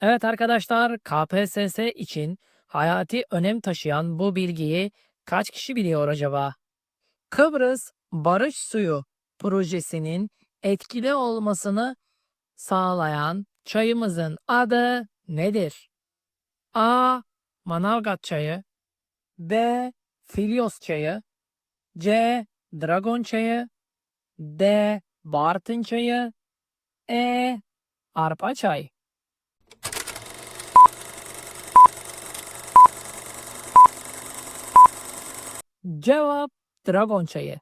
Evet arkadaşlar, KPSS için hayati önem taşıyan bu bilgiyi kaç kişi biliyor acaba? Kıbrıs Barış Suyu projesinin etkili olmasını sağlayan çayımızın adı nedir? A. Manavgat çayı B. Filyos çayı C. Dragon çayı D. Bartın çayı E. Arpa çay Cevap Dragon çayı.